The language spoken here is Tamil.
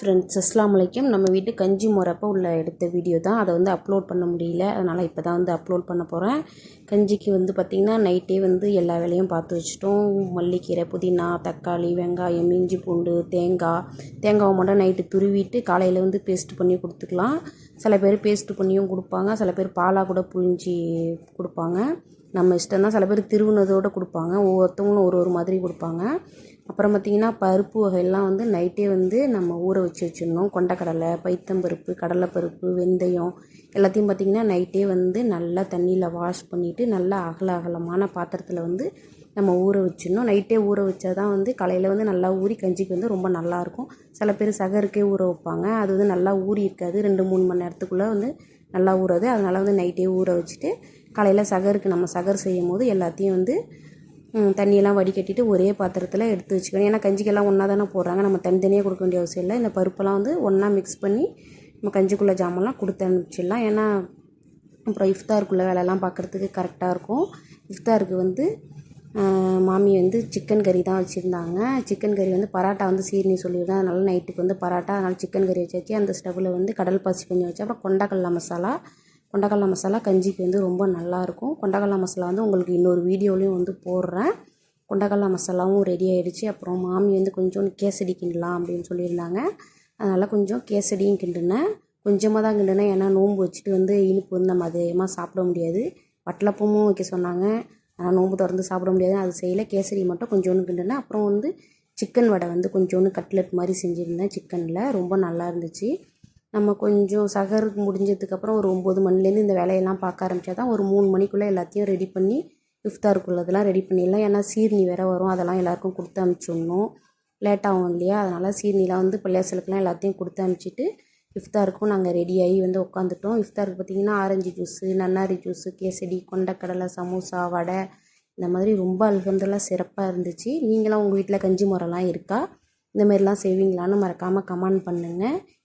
ஃப்ரெண்ட்ஸ் அஸ்லாம் வலைக்கும் நம்ம வீட்டு கஞ்சி முறப்போ உள்ள எடுத்த வீடியோ தான். அதை வந்து அப்லோட் பண்ண முடியல. அதனால் இப்போ தான் வந்து அப்லோட் பண்ண போகிறேன் கஞ்சிக்கு வந்து பார்த்திங்கன்னா நைட்டே வந்து எல்லா வேலையும் பார்த்து வச்சுட்டோம். மல்லிக்கீரை புதினா தக்காளி வெங்காயம் இஞ்சி பூண்டு தேங்காய். தேங்காவை மட்டும் நைட்டு துருவிட்டு காலையில் வந்து பேஸ்ட் பண்ணி கொடுத்துக்கலாம். சில பேர் பேஸ்ட் பண்ணியும் கொடுப்பாங்க. சில பேர் பாலாக கூட புழிஞ்சி கொடுப்பாங்க. நம்ம இஷ்டம் தான் சில பேர் திருவுனதோடு கொடுப்பாங்க. ஒவ்வொருத்தவங்களும் ஒரு ஒரு மாதிரி கொடுப்பாங்க. அப்புறம் பார்த்திங்கன்னா பருப்பு வகையெல்லாம் வந்து நைட்டே வந்து நம்ம ஊற வச்சு வச்சிடணும். கொண்டக்கடலை பைத்தம்பருப்பு கடலைப்பருப்பு வெந்தயம் எல்லாத்தையும் பார்த்திங்கன்னா நைட்டே வந்து நல்லா தண்ணியில் வாஷ் பண்ணிவிட்டு நல்லா அகல அகலமான பாத்திரத்தில் வந்து நம்ம ஊற வச்சிடணும். நைட்டே ஊற வச்சா தான் வந்து காலையில் வந்து நல்லா ஊறி கஞ்சிக்கு வந்து ரொம்ப நல்லாயிருக்கும் சில பேர் சகருக்கே ஊற வைப்பாங்க. அது வந்து நல்லா ஊறி இருக்காது. ரெண்டு மூணு மணி நேரத்துக்குள்ளே வந்து நல்லா ஊறாது. அதனால் வந்து நைட்டே ஊற வச்சுட்டு காலையில் சகருக்கு நம்ம சகர் செய்யும் போது எல்லாத்தையும் வந்து தண்ணியெல்லாம் வடிகட்டிட்டு ஒரே பாத்திரத்தில் எடுத்து வச்சுக்கணும். ஏன்னா கஞ்சிக்கெல்லாம் ஒன்றா தானே போடுறாங்க. நம்ம தனித்தனியாக கொடுக்க வேண்டிய அவசியம் இல்லை. இந்த பருப்பெல்லாம் வந்து ஒன்றா மிக்ஸ் பண்ணி நம்ம கஞ்சிக்குள்ளே ஜாமெல்லாம் கொடுத்து அனுப்பிச்சிடலாம். ஏன்னா அப்புறம் இஃப்தாருக்குள்ளே வேலையெல்லாம் பார்க்குறதுக்கு கரெக்டாக இருக்கும். இஃப்தாருக்கு வந்து மாமி வந்து சிக்கன் கறி தான் வச்சுருந்தாங்க. சிக்கன் கறி வந்து பராட்டா வந்து சீர்னி சொல்லியிருந்தேன் அதனால் நைட்டுக்கு வந்து பராட்டா அதனால் சிக்கன் கறி வச்சாச்சு. அந்த ஸ்டவ்வில் வந்து கடல் பாசி கொஞ்சம் வச்சு அப்புறம் கொண்டக்கடலை மசாலா கொண்டக்கடலை மசாலா கஞ்சிக்கு வந்து ரொம்ப நல்லாயிருக்கும். கொண்டக்கடலை மசாலா வந்து உங்களுக்கு இன்னொரு வீடியோலையும் வந்து போடுறேன். கொண்டக்கடலை மசாலாவும் ரெடி ஆகிடுச்சு அப்புறம் மாமி வந்து கொஞ்சோண்டு கேசடி கிண்டலாம் அப்படின்னு சொல்லியிருந்தாங்க. அதனால் கொஞ்சம் கேசடியும் கிண்டுனேன். கொஞ்சமாக தான் கிண்டுனேன். ஏன்னா நோன்பு வச்சுட்டு வந்து இனிப்பு வந்து நம்ம அதிகமாக சாப்பிட முடியாது. வட்டலப்பமும் வைக்க சொன்னாங்க. ஆனால் நோன்பு திறந்து சாப்பிட முடியாது. அது செய்யலை. கேசரி மட்டும் கொஞ்சோண்டு கிண்டுனேன். அப்புறம் வந்து சிக்கன் வடை வந்து கொஞ்சோண்டு கட்லெட் மாதிரி செஞ்சுருந்தேன் சிக்கனில். ரொம்ப நல்லா இருந்துச்சு. நம்ம கொஞ்சம் சகருக்கு முடிஞ்சதுக்கப்புறம் ஒரு ஒம்பது மணிலேருந்து இந்த வேலையெல்லாம் பார்க்க ஆரம்பித்தா தான் ஒரு மூணு மணிக்குள்ளே எல்லாத்தையும் ரெடி பண்ணி இஃப்தாருக்குள்ளதெல்லாம் ரெடி பண்ணிடலாம். ஏன்னா சீர்னி வேறு வரும். அதெல்லாம் எல்லாருக்கும் கொடுத்து அனுப்பிச்சிடணும். லேட் ஆகும் இல்லையா? அதனால் சீர்னிலாம் வந்து பிள்ளையாசலுக்குலாம் எல்லாத்தையும் கொடுத்து அனுப்பிச்சிட்டு இஃப்தாருக்கும் நாங்கள் ரெடியாகி வந்து உட்காந்துட்டோம் இஃப்தாருக்கு பார்த்திங்கன்னா ஆரஞ்சு ஜூஸு நன்னாரி ஜூஸு கேசடி கொண்டக்கடலை சமோசா வடை இந்த மாதிரி ரொம்ப அல்கந்தெல்லாம் சிறப்பாக இருந்துச்சு. நீங்களாம் உங்கள் வீட்டில் கஞ்சி முறைலாம் இருக்கா? இந்த மாதிரிலாம் செய்வீங்களான்னு மறக்காமல் கமெண்ட் பண்ணுங்கள்